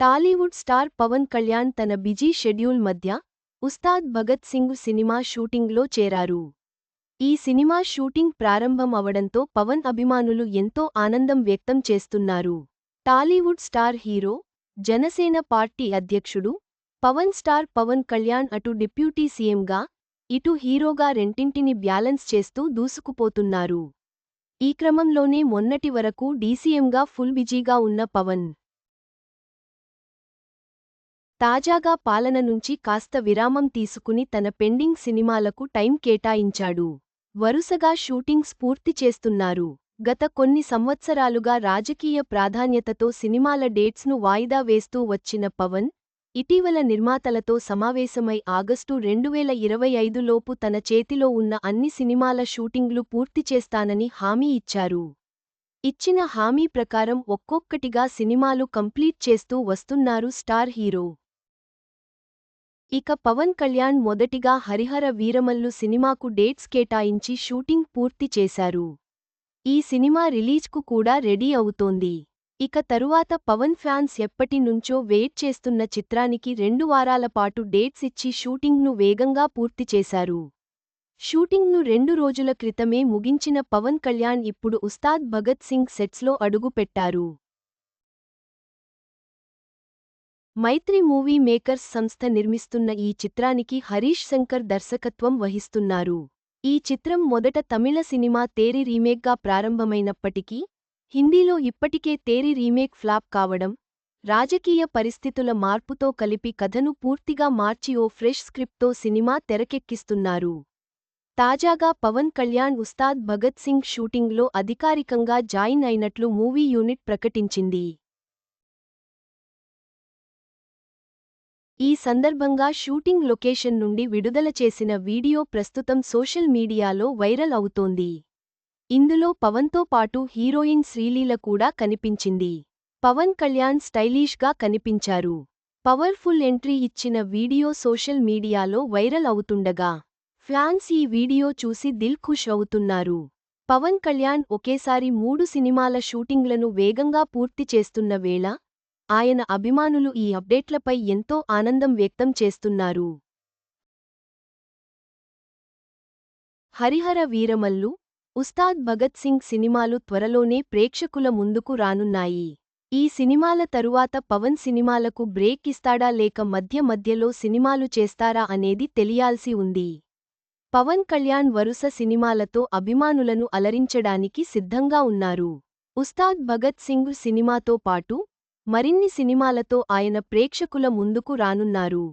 Tollywood star Pawan Kalyan తన busy schedule మధ్య Ustaad Bhagat Singh cinema షూటింగ్లో చేరారు. ఈ సినిమా షూటింగ్ ప్రారంభం అవడంతో పవన్ అభిమానులు ఎంతో ఆనందం వ్యక్తం చేస్తున్నారు. Tollywood star hero Janasena party అధ్యక్షుడు పవన్ స్టార్ పవన్ కళ్యాణ్ అటు డిప్యూటీ సీఎంగా ఇటు హీరోగా రెంటింటిని బ్యాలెన్స్ చేస్తూ దూసుకుపోతున్నారు. ఈ క్రమంలోనే మొన్నటి వరకు డీసీఎంగా ఫుల్ బిజీగా ఉన్న పవన్ తాజాగా పాలన నుంచి కాస్త విరామం తీసుకుని తన పెండింగ్ సినిమాలకు టైం కేటాయించాడు. వరుసగా షూటింగ్స్ పూర్తి చేస్తున్నారు. గత కొన్ని సంవత్సరాలుగా రాజకీయ ప్రాధాన్యతతో సినిమాల డేట్స్ను వాయిదా వేస్తూ వచ్చిన పవన్ ఇటీవల నిర్మాతలతో సమావేశమై ఆగస్టు రెండువేల ఇరవై ఐదులోపు తన చేతిలో ఉన్న అన్ని సినిమాల షూటింగ్లు పూర్తి చేస్తానని హామీ ఇచ్చారు. ఇచ్చిన హామీ ప్రకారం ఒక్కొక్కటిగా సినిమాలు కంప్లీట్ చేస్తూ వస్తున్నారు స్టార్ హీరో. ఇక పవన్ కళ్యాణ్ మొదటిగా హరిహర వీరమల్లు సినిమాకు డేట్స్ కేటాయించి షూటింగ్ పూర్తి చేశారు. ఈ సినిమా రిలీజ్కు కూడా రెడీ అవుతోంది. ఇక తరువాత పవన్ ఫ్యాన్స్ ఎప్పటి నుంచో వెయిట్ చేస్తున్న చిత్రానికి రెండు వారాల పాటు డేట్స్ ఇచ్చి షూటింగ్ను వేగంగా పూర్తి చేశారు. షూటింగ్ను రెండు రోజుల క్రితమే ముగించిన పవన్ కళ్యాణ్ ఇప్పుడు ఉస్తాద్ భగత్ సింగ్ సెట్స్లో అడుగుపెట్టారు. మైత్రి మూవీ మేకర్స్ సంస్థ నిర్మిస్తున్న ఈ చిత్రానికి హరీష్ శంకర్ దర్శకత్వం వహిస్తున్నారు. ఈ చిత్రం మొదట తమిళ సినిమా తేరి రీమేక్గా ప్రారంభమైనప్పటికీ హిందీలో ఇప్పటికే తేరి రీమేక్ ఫ్లాప్ కావడం రాజకీయ పరిస్థితుల మార్పుతో కలిపి కథను పూర్తిగా మార్చి ఓ ఫ్రెష్ స్క్రిప్ట్తో సినిమా తెరకెక్కిస్తున్నారు. తాజాగా పవన్ కళ్యాణ్ ఉస్తాద్ భగత్ సింగ్ షూటింగ్లో అధికారికంగా జాయిన్ అయినట్లు మూవీ యూనిట్ ప్రకటించింది. ఈ సందర్భంగా షూటింగ్ లొకేషన్ నుండి విడుదల చేసిన వీడియో ప్రస్తుతం సోషల్ మీడియాలో వైరల్ అవుతోంది. ఇందులో పవన్తో పాటు హీరోయిన్ శ్రీలీల కూడా కనిపించింది. పవన్ కళ్యాణ్ స్టైలిష్గా కనిపించారు. పవర్ఫుల్ ఎంట్రీ ఇచ్చిన వీడియో సోషల్ మీడియాలో వైరల్ అవుతుండగా ఫ్యాన్స్ ఈ వీడియో చూసి దిల్ ఖుష్ అవుతున్నారు. పవన్ కళ్యాణ్ ఒకేసారి మూడు సినిమాల షూటింగ్లను వేగంగా పూర్తి చేస్తున్న వేళ ఆయన అభిమానులు ఈ అప్డేట్లపై ఎంతో ఆనందం వ్యక్తం చేస్తున్నారు. హరిహర వీరమల్లు ఉస్తాద్ భగత్ సింగ్ సినిమాలు త్వరలోనే ప్రేక్షకుల ముందుకు రానున్నాయి. ఈ సినిమాల తరువాత పవన్ సినిమాలకు బ్రేక్ ఇస్తాడా లేక మధ్య మధ్యలో సినిమాలు చేస్తారా అనేది తెలియాల్సి ఉంది. పవన్ కళ్యాణ్ వరుస సినిమాలతో అభిమానులను అలరించడానికి సిద్ధంగా ఉన్నారు. ఉస్తాద్ భగత్ సింగ్ సినిమాతో పాటు మరిన్ని సినిమాలతో ఆయన ప్రేక్షకుల ముందుకు రానున్నారు.